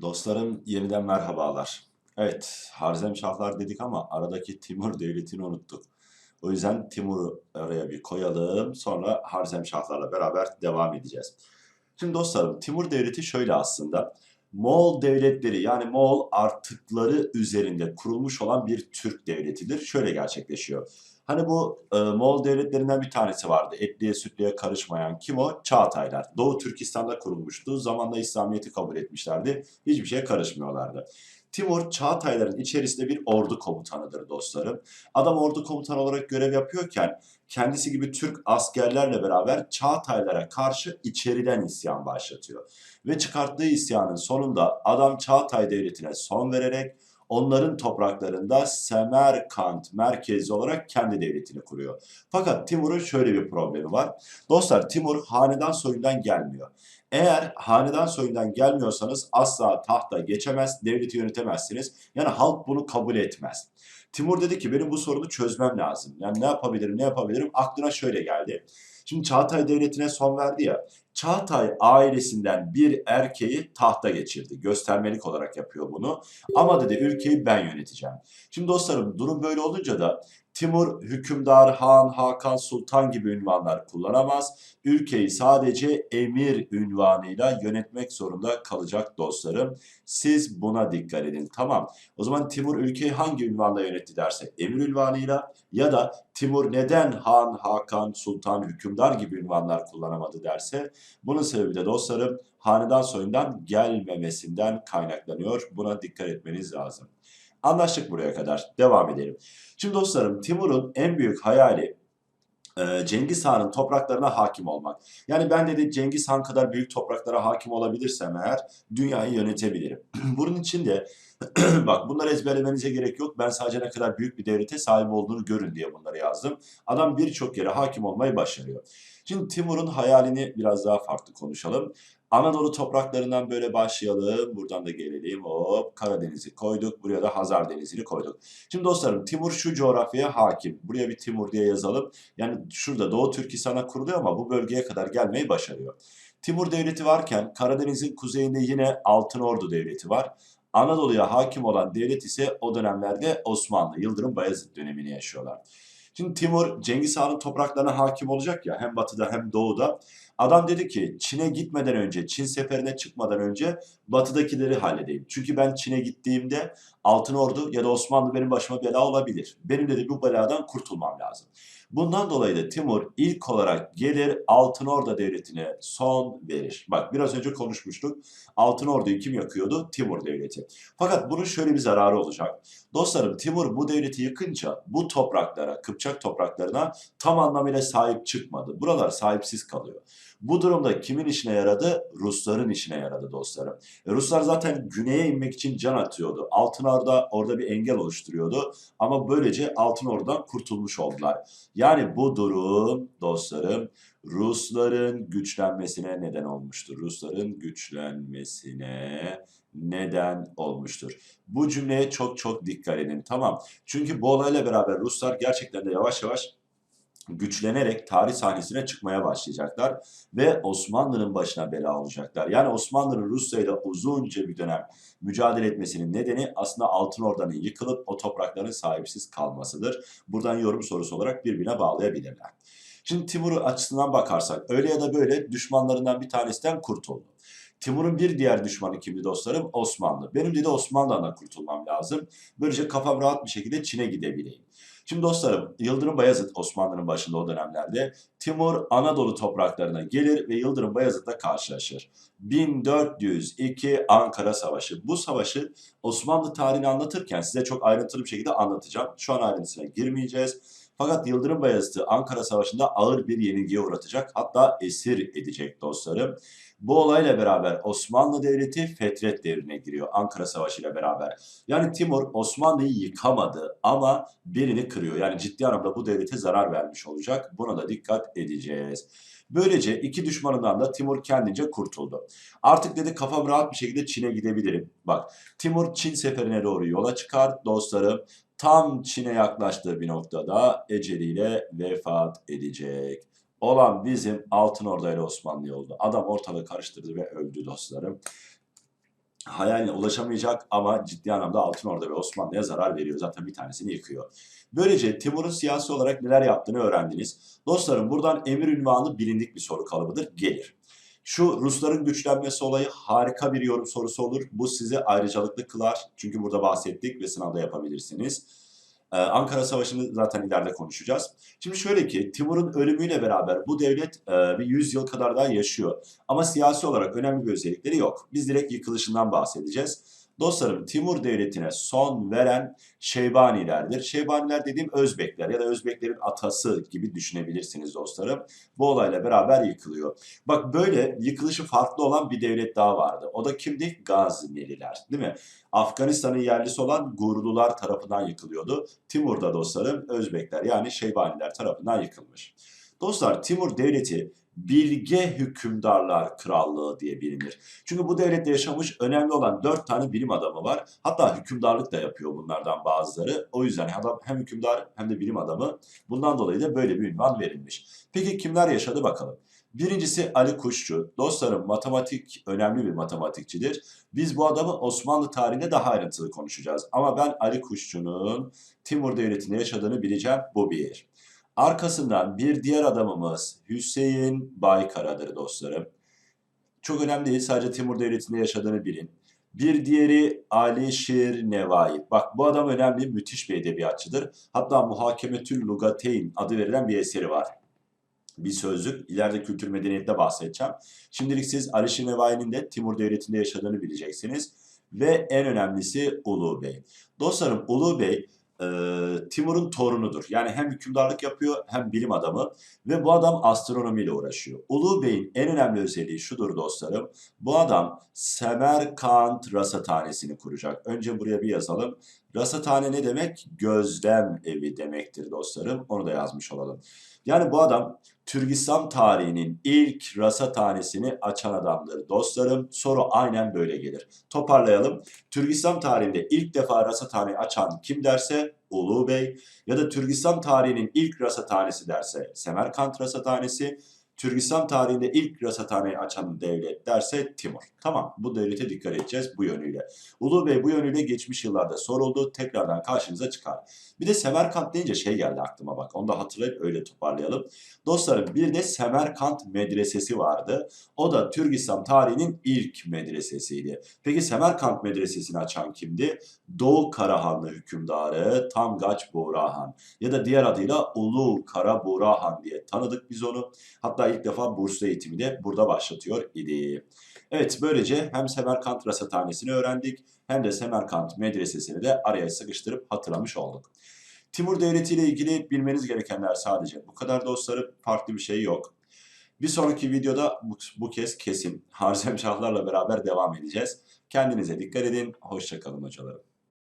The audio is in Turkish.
Dostlarım yeniden merhabalar. Evet, Harzemşahlar dedik ama aradaki Timur Devleti'ni unuttuk. O yüzden Timur'u araya bir koyalım. Sonra Harzemşahlarla beraber devam edeceğiz. Şimdi dostlarım Timur Devleti şöyle aslında. Moğol devletleri yani Moğol artıkları üzerinde kurulmuş olan bir Türk devletidir. Şöyle gerçekleşiyor. Hani bu e, Moğol devletlerinden bir tanesi vardı. Etliye sütlüye karışmayan kim o? Çağataylar. Doğu Türkistan'da kurulmuştu. Zamanla İslamiyet'i kabul etmişlerdi. Hiçbir şeye karışmıyorlardı. Timur Çağatayların içerisinde bir ordu komutanıdır dostlarım. Adam ordu komutanı olarak görev yapıyorken kendisi gibi Türk askerlerle beraber Çağataylara karşı içeriden isyan başlatıyor. Ve çıkarttığı isyanın sonunda adam Çağatay Devleti'ne son vererek onların topraklarında Semerkant merkezi olarak kendi devletini kuruyor. Fakat Timur'un şöyle bir problemi var. Dostlar Timur hanedan soyundan gelmiyor. Eğer hanedan soyundan gelmiyorsanız asla tahta geçemez, devleti yönetemezsiniz. Yani halk bunu kabul etmez. Timur dedi ki benim bu sorunu çözmem lazım. Yani ne yapabilirim, ne yapabilirim? Aklına şöyle geldi. Şimdi Çağatay Devleti'ne son verdi ya. Çağatay ailesinden bir erkeği tahta geçirdi. Göstermelik olarak yapıyor bunu. Ama dedi ülkeyi ben yöneteceğim. Şimdi dostlarım durum böyle olunca da Timur hükümdar, han, hakan, sultan gibi ünvanlar kullanamaz. Ülkeyi sadece emir ünvanıyla yönetmek zorunda kalacak dostlarım. Siz buna dikkat edin. Tamam. O zaman Timur ülkeyi hangi ünvanla yönetti dersek emir ünvanıyla ya da Timur neden han, hakan, sultan, hükümdar gibi ünvanlar kullanamadı derse bunun sebebi de dostlarım hanedan soyundan gelmemesinden kaynaklanıyor. Buna dikkat etmeniz lazım. Anlaştık buraya kadar. Devam edelim. Şimdi dostlarım Timur'un en büyük hayali e, Cengiz Han'ın topraklarına hakim olmak. Yani ben dedi Cengiz Han kadar büyük topraklara hakim olabilirsem eğer dünyayı yönetebilirim. Bunun için de bak bunları ezberlemenize gerek yok. Ben sadece ne kadar büyük bir devlete sahip olduğunu görün diye bunları yazdım. Adam birçok yere hakim olmayı başarıyor. Şimdi Timur'un hayalini biraz daha farklı konuşalım. Anadolu topraklarından böyle başlayalım. Buradan da gelelim. Hop Karadeniz'i koyduk. Buraya da Hazar Denizi'ni koyduk. Şimdi dostlarım Timur şu coğrafyaya hakim. Buraya bir Timur diye yazalım. Yani şurada Doğu Türkistan'a kuruluyor ama bu bölgeye kadar gelmeyi başarıyor. Timur Devleti varken Karadeniz'in kuzeyinde yine Altınordu Devleti var. Anadolu'ya hakim olan devlet ise o dönemlerde Osmanlı, Yıldırım Bayezid dönemini yaşıyorlar. Şimdi Timur Cengiz Han'ın topraklarına hakim olacak ya hem batıda hem doğuda. Adam dedi ki Çin'e gitmeden önce, Çin seferine çıkmadan önce batıdakileri halledeyim. Çünkü ben Çin'e gittiğimde Altın Ordu ya da Osmanlı benim başıma bela olabilir. Benim dedi bu beladan kurtulmam lazım. Bundan dolayı da Timur ilk olarak gelir Altın Orda Devleti'ne son verir. Bak biraz önce konuşmuştuk. Altın Ordu'yu kim yakıyordu? Timur Devleti. Fakat bunun şöyle bir zararı olacak. Dostlarım Timur bu devleti yıkınca bu topraklara, Kıpçak topraklarına tam anlamıyla sahip çıkmadı. Buralar sahipsiz kalıyor. Bu durumda kimin işine yaradı? Rusların işine yaradı dostlarım. E, Ruslar zaten güneye inmek için can atıyordu. Altın Orda orada bir engel oluşturuyordu. Ama böylece Altın Ordu'dan kurtulmuş oldular. Yani bu durum dostlarım Rusların güçlenmesine neden olmuştur. Rusların güçlenmesine neden olmuştur. Bu cümleye çok çok dikkat edin. Tamam. Çünkü bu olayla beraber Ruslar gerçekten de yavaş yavaş güçlenerek tarih sahnesine çıkmaya başlayacaklar ve Osmanlı'nın başına bela olacaklar. Yani Osmanlı'nın Rusya ile uzunca bir dönem mücadele etmesinin nedeni aslında Altın Orda'nın yıkılıp o toprakların sahipsiz kalmasıdır. Buradan yorum sorusu olarak birbirine bağlayabilirler. Şimdi Timur açısından bakarsak öyle ya da böyle düşmanlarından bir tanesinden kurtuldu. Timur'un bir diğer düşmanı kimdi dostlarım? Osmanlı. Benim de Osmanlı'dan da kurtulmam lazım. Böylece kafam rahat bir şekilde Çin'e gidebileyim. Şimdi dostlarım Yıldırım Bayezid Osmanlı'nın başında o dönemlerde Timur Anadolu topraklarına gelir ve Yıldırım Bayezid'le karşılaşır. 1402 Ankara Savaşı. Bu savaşı Osmanlı tarihini anlatırken size çok ayrıntılı bir şekilde anlatacağım. Şu an ayrıntısına girmeyeceğiz. Fakat Yıldırım Bayezid'i Ankara Savaşı'nda ağır bir yenilgiye uğratacak hatta esir edecek dostlarım. Bu olayla beraber Osmanlı Devleti Fetret devrine giriyor Ankara Savaşı ile beraber. Yani Timur Osmanlı'yı yıkamadı ama birini kırıyor. Yani ciddi anlamda bu devlete zarar vermiş olacak. Buna da dikkat edeceğiz. Böylece iki düşmanından da Timur kendince kurtuldu. Artık dedi kafam rahat bir şekilde Çin'e gidebilirim. Bak Timur Çin seferine doğru yola çıkar dostlarım. Tam Çin'e yaklaştığı bir noktada eceliyle vefat edecek. Olan bizim Altın Orda ile Osmanlı oldu. Adam ortalığı karıştırdı ve öldü dostlarım. hayaline ulaşamayacak ama ciddi anlamda Altın Orda ve Osmanlı'ya zarar veriyor. Zaten bir tanesini yıkıyor. Böylece Timur'un siyasi olarak neler yaptığını öğrendiniz. Dostlarım buradan emir ünvanı bilindik bir soru kalıbıdır. Gelir. Şu Rusların güçlenmesi olayı harika bir yorum sorusu olur. Bu sizi ayrıcalıklı kılar. Çünkü burada bahsettik ve sınavda yapabilirsiniz. Ee, Ankara Savaşı'nı zaten ileride konuşacağız. Şimdi şöyle ki Timur'un ölümüyle beraber bu devlet e, bir 100 yıl kadar daha yaşıyor. Ama siyasi olarak önemli bir özellikleri yok. Biz direkt yıkılışından bahsedeceğiz. Dostlarım Timur Devleti'ne son veren Şeybanilerdir. Şeybaniler dediğim Özbekler ya da Özbeklerin atası gibi düşünebilirsiniz dostlarım. Bu olayla beraber yıkılıyor. Bak böyle yıkılışı farklı olan bir devlet daha vardı. O da kimdi? Gazneliler değil mi? Afganistan'ın yerlisi olan Gurlular tarafından yıkılıyordu. Timur da dostlarım Özbekler yani Şeybaniler tarafından yıkılmış. Dostlar Timur Devleti bilge hükümdarlar krallığı diye bilinir. Çünkü bu devlette yaşamış önemli olan dört tane bilim adamı var. Hatta hükümdarlık da yapıyor bunlardan bazıları. O yüzden adam hem hükümdar hem de bilim adamı. Bundan dolayı da böyle bir ünvan verilmiş. Peki kimler yaşadı bakalım. Birincisi Ali Kuşçu. Dostlarım matematik önemli bir matematikçidir. Biz bu adamı Osmanlı tarihinde daha ayrıntılı konuşacağız. Ama ben Ali Kuşçu'nun Timur Devleti'nde yaşadığını bileceğim. Bu bir. Arkasından bir diğer adamımız Hüseyin Baykara'dır dostlarım. Çok önemli değil sadece Timur Devleti'nde yaşadığını bilin. Bir diğeri Ali Şir Nevai. Bak bu adam önemli, müthiş bir edebiyatçıdır. Hatta Muhakemetül Lugateyn adı verilen bir eseri var. Bir sözlük. İleride kültür medeniyette bahsedeceğim. Şimdilik siz Ali Şir Nevai'nin de Timur Devleti'nde yaşadığını bileceksiniz. Ve en önemlisi Ulu Bey. Dostlarım Ulu Bey e, Timur'un torunudur. Yani hem hükümdarlık yapıyor hem bilim adamı ve bu adam astronomiyle uğraşıyor. Ulu Bey'in en önemli özelliği şudur dostlarım. Bu adam Semerkant Rasathanesi'ni kuracak. Önce buraya bir yazalım. Rasathane ne demek? Gözlem evi demektir dostlarım. Onu da yazmış olalım. Yani bu adam Türkistan tarihinin ilk rasathanesini açan adamdır dostlarım. Soru aynen böyle gelir. Toparlayalım. Türkistan tarihinde ilk defa rasathaneyi açan kim derse Ulu Bey ya da Türkistan tarihinin ilk rasathanesi derse Semerkant Rasathanesi, Türkistan tarihinde ilk rasathaneyi açan devlet derse Timur. Tamam bu devlete dikkat edeceğiz bu yönüyle. Ulu Bey bu yönüyle geçmiş yıllarda soruldu. Tekrardan karşınıza çıkar. Bir de Semerkant deyince şey geldi aklıma bak. Onu da hatırlayıp öyle toparlayalım. Dostlarım bir de Semerkant Medresesi vardı. O da Türk İslam tarihinin ilk medresesiydi. Peki Semerkant Medresesi'ni açan kimdi? Doğu Karahanlı hükümdarı Tamgaç Burahan ya da diğer adıyla Ulu Kara Burahan diye tanıdık biz onu. Hatta ilk defa burslu eğitimi de burada başlatıyor idi. Evet böylece hem Semerkant Rasathanesi'ni öğrendik hem de Semerkant Medresesi'ni de araya sıkıştırıp hatırlamış olduk. Timur Devleti ile ilgili bilmeniz gerekenler sadece bu kadar dostlarım. Farklı bir şey yok. Bir sonraki videoda bu, bu kez kesin Harzemşahlarla beraber devam edeceğiz. Kendinize dikkat edin. Hoşçakalın hocalarım.